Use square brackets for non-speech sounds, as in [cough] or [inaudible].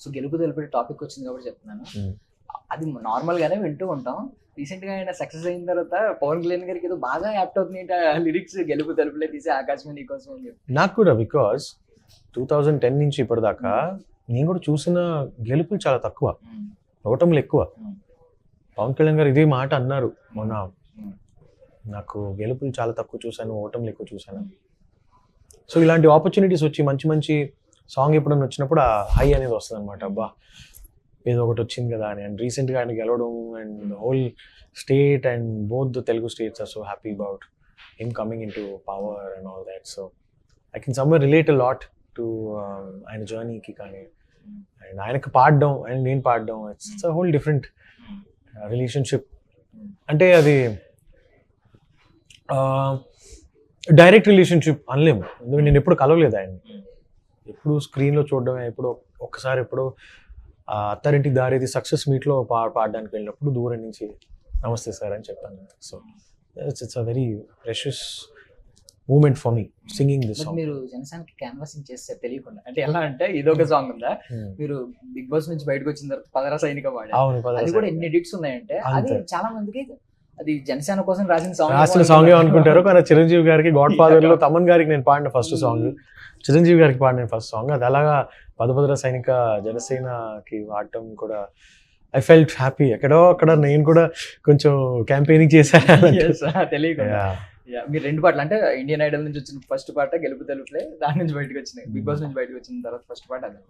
So గెలుపు తెలిపే topic వచ్చింది కాబట్టి చెప్తున్నాను. అది నార్మల్ గానే వింటూ ఉంటాం రీసెంట్గా ఆయన సక్సెస్ అయిన తర్వాత పవన్ కళ్యాణ్ గారికి ఏదో బాగా యాప్ట్ అవుతుంది లిరిక్స్ గెలుపు తెలుపులే తీసి ఆకాశమే నీకోసం అని చెప్పి నాకు కూడా బికాస్ టూ థౌజండ్ టెన్ నుంచి ఇప్పటిదాకా నేను కూడా చూసిన గెలుపులు చాలా తక్కువ. ఓటములు ఎక్కువ. పవన్ కళ్యాణ్ గారు ఇదే మాట అన్నారు మొన్న. నాకు గెలుపులు చాలా తక్కువ చూశాను ఓటములు ఎక్కువ చూశాను సో ఇలాంటి ఆపర్చునిటీస్ వచ్చి మంచి మంచి సాంగ్ ఎప్పుడైనా వచ్చినప్పుడు ఆ హై అనేది వస్తుంది అనమాట అబ్బా ఏదో ఒకటి వచ్చింది కదా అని. అండ్ రీసెంట్గా ఆయన గెలవడం and whole state and both the Telugu states are so happy about him coming into power and all that so I can somewhere relate lot to ఆయన జర్నీకి కానీ అండ్ ఆయనకు పాడడం అండ్ నేను పాడడం. It's a whole different relationship అంటే అది uh, direct relationship అనలేము. ఎందుకంటే నేను ఎప్పుడు కలవలేదు ఆయన ఎప్పుడు స్క్రీన్లో చూడడమే ఎప్పుడు ఒక్కసారి ఎప్పుడు ఆ అత్తారింటికి దారేది సక్సెస్ మీట్లో పా పాడడానికి వెళ్ళినప్పుడు దూరం నుంచి నమస్తే సార్ అని చెప్పాను so it's it's a very precious moment for me singing this song మీరు జనసేనకి క్యాన్వాసింగ్ చేస్తే తెలియకుండా అంటే ఎలా అంటే ఇదొక సాంగ్ ఉందా? మీరు బిగ్ బాస్ నుంచి బయటకు వచ్చిన తర్వాత పదరా సైనిక పాడారు పద అది కూడా ఎన్ని ఎడిట్స్ ఉన్నాయంటే అది. చాలా మందికి అది జనసేన కోసం రాసిన సాంగ్ రాసిన సాంగ్ అనుకుంటారు కానీ చిరంజీవి గారికి గాడ్ ఫాదర్లో తమన్ గారికి నేను పాడిన ఫస్ట్ సాంగ్ చిరంజీవి గారికి పాడిన ఫస్ట్ సాంగ్ అది అలాగా పదభద్ర సైనిక జనసేనకి వాడటం కూడా ఐ ఫెల్ట్ హ్యాపీ ఎక్కడో అక్కడ నేను కూడా కొంచెం క్యాంపెయినింగ్ చేశాను. [laughs] తెలియకుండా Yeah, మీరు రెండు పాటలు అంటే ఇండియన్ ఐడల్ నుంచి వచ్చిన ఫస్ట్ పాట గెలుపు తెలుపులే దాని నుంచి బయటకు వచ్చినాయి. బిగ్ బాస్ నుంచి బయటకు వచ్చిన తర్వాత ఫస్ట్ పాట అది.